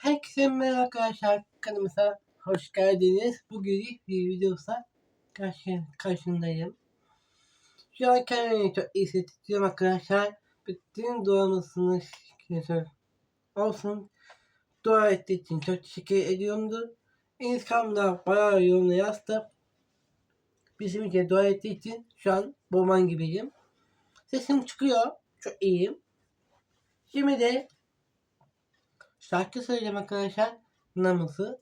Herkese merhaba arkadaşlar kanalımıza hoş geldiniz. Bugün bir videosa karşı, karşındayım. Şu an kendimi çok iyi hissediyorum arkadaşlar. Bütün duamızın olsun. Dua ettiği için çok teşekkür ediyorumdur. Instagram'da bayağı yorumla yazdı. Bizim için dua ettiği için şu an boman gibiyim. Sesim çıkıyor. Çok iyiyim. Şimdi de şarkı söyleyeceğim arkadaşlar. Namızı.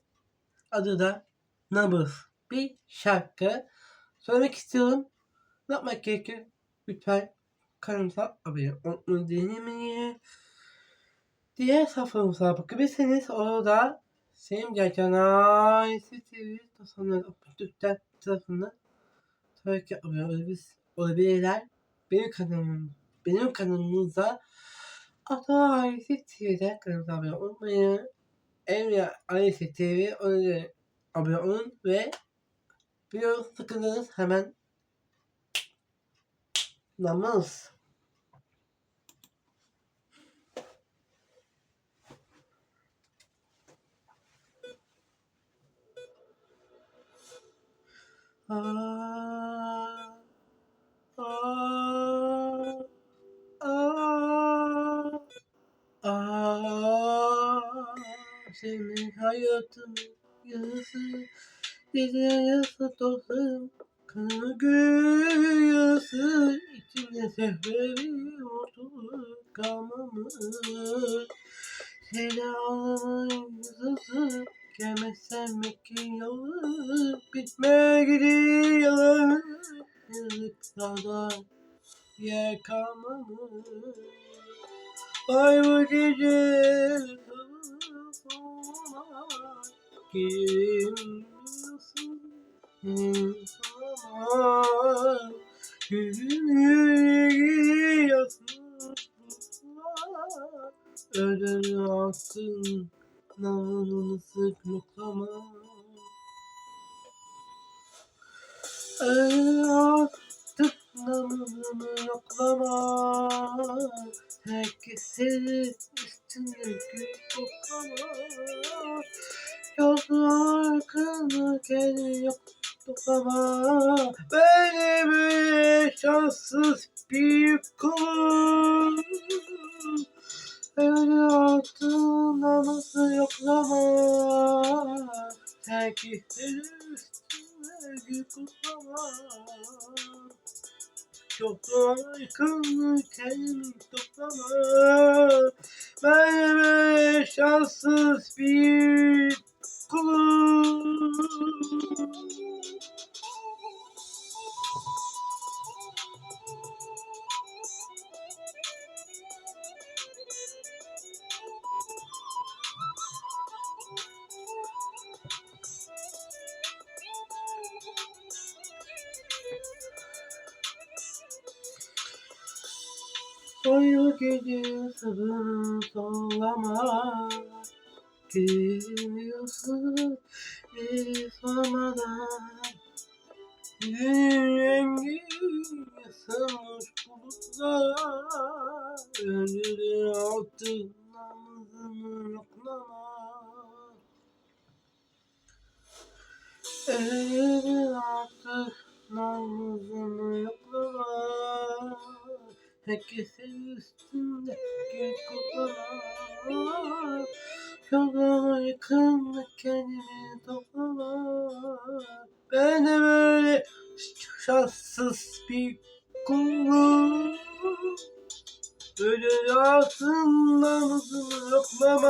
Adı da Nabız. Bir şarkı. Söylemek istiyorum. Ne yapmak gerekiyor? Lütfen kanalımıza abone olmayı denemeyi. Diğer sayfamıza bakabilirsiniz. Orada Sevim Gerçekten Ailesi TV Tasarımları Türkler tarafından tabii ki abone olabilir- olabilirler. Benim kanalım, benim kanalımıza Ata Ailesi TV'de kanalımıza abone olmayı, Emre Ailesi TV da abone olun ve video sıkıldınız hemen namaz. Aa, senin hayatın yarısı, dizin yarısı dostum, kanı yarısı, içinde sehrevi ortalık kalmamış. Seni ağlamayın yazısı, gelmezsen Mekke'nin yolu, bitme gidiyor, yazıklarda yer kalmamış. Ay bu gece Girmiyorsun insana Yüzünü giyiyorsun Ödün altın Namununu sık yoklama Ödün altın Namununu yoklama Herkesin üstüne gül kendini yok toplama. Benim bir şanssız bir kulum Öyle altına nasıl yoklama. Herkesin üstüne gül toplama Toplama yıkılmış kendini toplama Ben şanssız bir kulum Oyu gece sabını sollama Girmiyorsun bir sormadan Günün rengi yasamış bulutlar Önleri altın namazını yoklama Önleri altın namazını yoklama Herkesin üstünde gül koklama Yoklama yıkılma kendimi toplama Ben de böyle şanssız bir kulum. Ölür altın namazını yoklama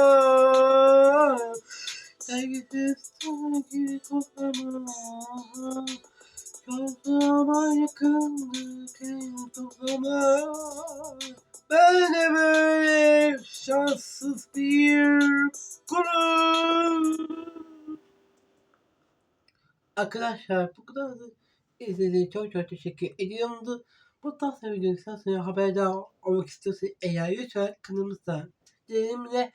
Herkesin üstünde gül koklama Toplama yakındı kendini toplama Ben de böyle şanssız bir kulum Arkadaşlar bu kadar izlediğiniz çok çok teşekkür ediyorumdu. Bu tarz videodan sonra haberdar olmak istiyorsanız eğer lütfen kanalımıza diyelimle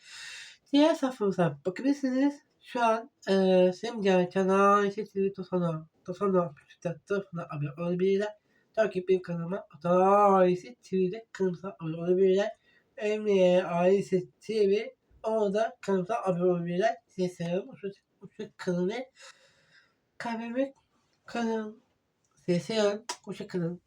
diğer sayfamıza bakabilirsiniz. Şu an eee Sem diğer kanal sesini tosana tosana tarafına abone olabilirler. Takip benim kanalıma Ata Ailesi TV'de kanalımıza abone olabilirler. Emniye Ailesi TV Orada kanalımıza abone olabilirler. Size seviyorum. Hoşça kalın ve kalbime kalın. Size seviyorum. Hoşça kalın.